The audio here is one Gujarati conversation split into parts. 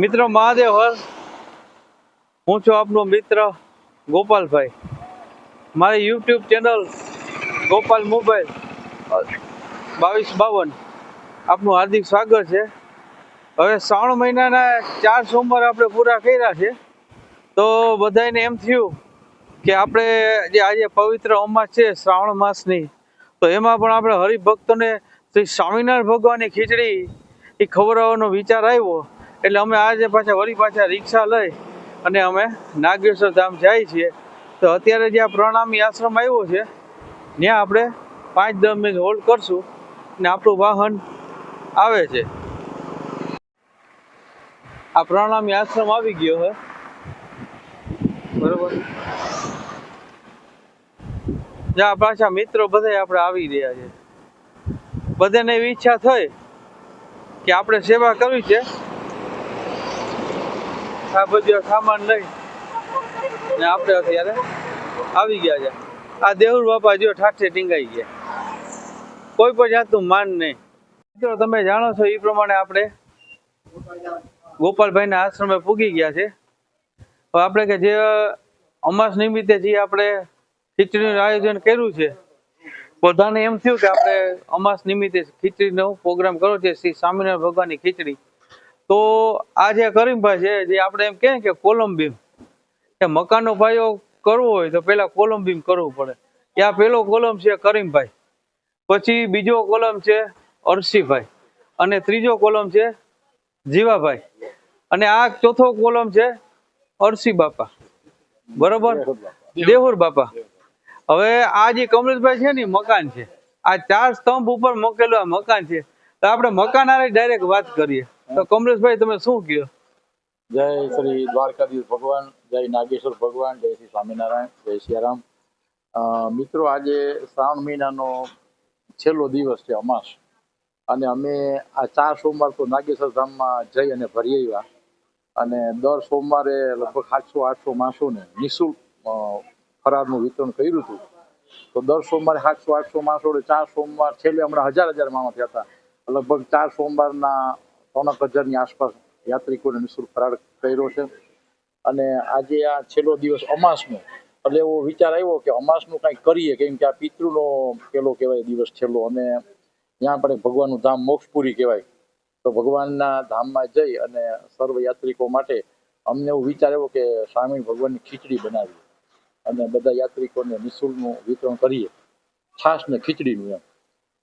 મિત્રો મહાદેવ હર હું છું આપનો મિત્ર ગોપાલભાઈ. મારી યુટ્યુબ ચેનલ ગોપાલ મોબાઈલ બાવીસ બાવન. આપનું હાર્દિક સ્વાગત છે. હવે શ્રાવણ મહિનાના ચાર સોમવાર આપણે પૂરા કર્યા છે. તો બધાને એમ થયું કે આપણે જે આજે પવિત્ર અમાસ છે શ્રાવણ માસની, તો એમાં પણ આપણે હરિભક્તોને શ્રી સ્વામિનારાયણ ભગવાનની ખીચડી એ ખવડાવવાનો વિચાર આવ્યો. એટલે અમે આજે પાછા વળી પાછા રિક્ષા લઈ અને અમે નાગેશ્વર ધામ જાય છીએ. તો અત્યારે જ્યાં પ્રણામી આશ્રમ આવ્યો છે, ત્યાં આપણે પાંચ દસ મિનિટ હોલ્ડ કરશું ને આપણું વાહન આવે છે. આ પ્રણામી આશ્રમ આવી ગયો હે બરોબર? જ્યાં પાછા મિત્રો બધા આપણે આવી રહ્યા છે. બધાને એવી ઈચ્છા થઈ કે આપણે સેવા કરવી છે. આ સામાન લઈ ને આપણે અત્યારે આવી ગયા છે. આ દેવુર બાપા જો ઠાઠે ટીંગાઈ ગયા. કોઈ પણ જાતનું માન નહીં. મિત્રો તમે જાણો છો એ પ્રમાણે આપણે ગોપાલભાઈના આશ્રમે પૂગી ગયા છે. આપણે કે જે અમાસ નિમિત્તે જે આપણે ખીચડીનું આયોજન કર્યું છે, બધાને એમ થયું કે આપણે અમાસ નિમિત્તે ખીચડીનો પ્રોગ્રામ કર્યો છે, શ્રી સ્વામિનારાયણ ભગવાનની ખીચડી. તો આ જે કરીમભાઈ છે, જે આપણે એમ કહે કે કોલમ બીમ કે મકાનનો પાયો કરવો હોય તો પેલા કોલમ બીમ કરવું પડે. ત્યાં પહેલો કોલમ છે કરીમભાઈ, પછી બીજો કોલમ છે અરસીભાઈ, અને ત્રીજો કોલમ છે જીવાભાઈ, અને આ ચોથો કોલમ છે અરસી બાપા. બરોબર? દેહુર બાપા. હવે આ જે કમલેશભાઈ છે ને મકાન છે. આ ચાર સ્તંભ ઉપર મૂકેલું આ મકાન છે. તો આપણે મકાન ડાયરેક્ટ વાત કરીએ. તો કમલેશભાઈ, તમે શું કહો? જય શ્રી દ્વારકાધીશ ભગવાન, જય નાગેશ્વર ભગવાન, જય શ્રી સ્વામિનારાયણ, જય સિયારામ મિત્રો, આજે શ્રાવણ મહિનાનો છેલ્લો દિવસ છે અમાસ. અને અમે આ ચાર સોમવાર તો નાગેશ્વર ધામમાં જઈ અને ભરી આવ્યા. અને દર સોમવારે લગભગ સાતસો, આઠસો માણસોને નિઃશુલ્ક ફરારનું વિતરણ કર્યું હતું. તો દર સોમવારે સાતસો, આઠસો માણસો ચાર સોમવાર, છેલ્લે હમણાં હજાર હજાર માણસ હતા. લગભગ ચાર સોમવારના ત્રણક હજારની આસપાસ યાત્રિકોને નિઃશુલ્ક ફરાર કર્યો છે. અને આજે આ છેલ્લો દિવસ અમાસનો. એટલે એવો વિચાર આવ્યો કે અમાસનું કંઈક કરીએ, કેમ કે આ પિતૃનો પેલો કહેવાય દિવસ છેલ્લો. અને ત્યાં પણ ભગવાનનું ધામ મોક્ષપુરી કહેવાય. તો ભગવાનના ધામમાં જઈ અને સર્વ યાત્રિકો માટે અમને એવો વિચાર આવ્યો કે સ્વામી ભગવાનની ખીચડી બનાવી અને બધા યાત્રિકોને નિઃશુલ્કનું વિતરણ કરીએ. છાશ ને ખીચડીનું એમ.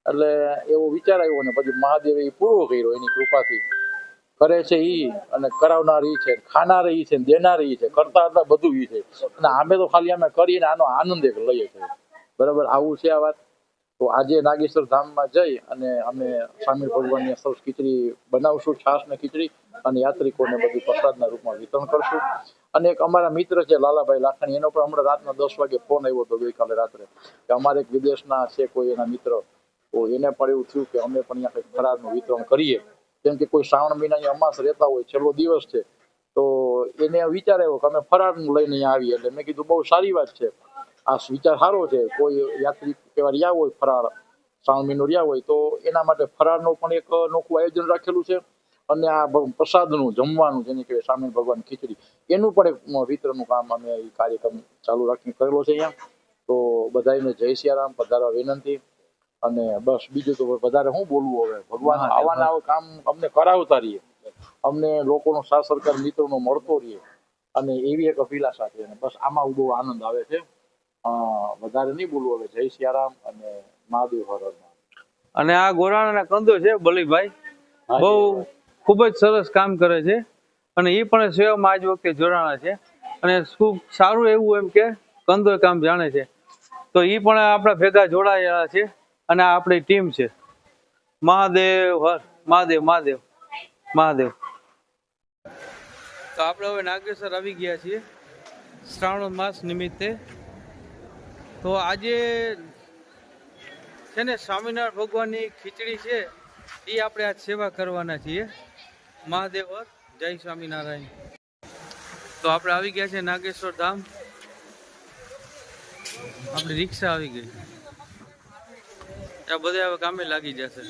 એટલે એવો વિચાર આવ્યો ને, પછી મહાદેવે એ પૂરો કર્યો એની કૃપાથી. કરે છે ઈ અને કરાવનાર ઈ છે, ખાનાર ઈ છે દેનાર ઈ છે, કરતા હતા બધું ઈ છે. અને અમે તો ખાલી અમે કરીને આનો આનંદ એક લઈએ છીએ. બરાબર? આવું છે આ વાત. તો આજે નાગેશ્વર ધામમાં જઈ અને અમે સ્વામી ભગવાનની સૌ ખીચડી બનાવશું છાશ ને ખીચડી અને યાત્રિકોને બધું પ્રસાદના રૂપમાં વિતરણ કરશું. અને એક અમારા મિત્ર છે, લાલાભાઈ લાખાણી, એનો પણ હમણાં રાતના દસ વાગે ફોન આવ્યો હતો ગઈકાલે રાત્રે. કે અમારે એક વિદેશના છે કોઈ એના મિત્ર. તો એને પણ એવું થયું કે અમે પણ અહીંયા કંઈક ફરાળનું વિતરણ કરીએ. કેમ કે કોઈ શ્રાવણ મહિનાની અમાસ રહેતા હોય, છેલ્લો દિવસ છે. તો એને વિચાર આવ્યો કે અમે ફરાળનું લઈને અહીંયા આવીએ. એટલે મેં કીધું, બહુ સારી વાત છે. આ વિચાર સારો છે. કોઈ યાત્રી કેવા રહ્યા હોય ફરાળ, શ્રાવણ મહિનો રહ્યા હોય, તો એના માટે ફરાળનું પણ એક નોખું આયોજન રાખેલું છે. અને આ પ્રસાદનું, જમવાનું જેને કહેવાય સ્વામી ભગવાન ખીચડી, એનું પણ એક વિતરણનું કામ અમે કાર્યક્રમ ચાલુ રાખીને કરેલો છે અહીંયા. તો બધાને જય સિયારામ, પધારવા વિનંતી. અને બસ બીજું તો વધારે શું બોલવું હવે? ભગવાન આવાના કામ અમને કરાવતા રહીએ. અમને લોકોનો સાથ સરકાર મિત્રોનો મળતો રહીએ. અને એવી એક અભિલાષા છે. અને બસ આમાં બહુ આનંદ આવે છે. વધારે નહીં બોલવું હવે. જય સિયારામ અને મહાદેવ હર હર અને આ ગોરાણાના કંદો છે બલીભાઈ. બહુ ખૂબ જ સરસ કામ કરે છે. અને એ પણ સેવામાં આજ વખતે જોડાણા છે. અને ખૂબ સારું એવું એમ કે કંદો કામ જાણે છે. તો એ પણ આપણા ભેગા જોડાયેલા છે. અને આપણી ટીમ છે. મહાદેવ હર મહાદેવ મહાદેવ મહાદેવ. તો આપણે હવે નાગેશ્વર આવી ગયા છીએ શ્રાવણ માસ નિમિત્તે. તો આજે છે ને સ્વામિનારાયણ ભગવાનની ખીચડી છે એ આપણે આજ સેવા કરવાના છીએ. મહાદેવ હર, જય સ્વામિનારાયણ. તો આપણે આવી ગયા છે નાગેશ્વર ધામ. આપણી રિક્ષા આવી ગઈ. આ બધા હવે કામે લાગી જશે.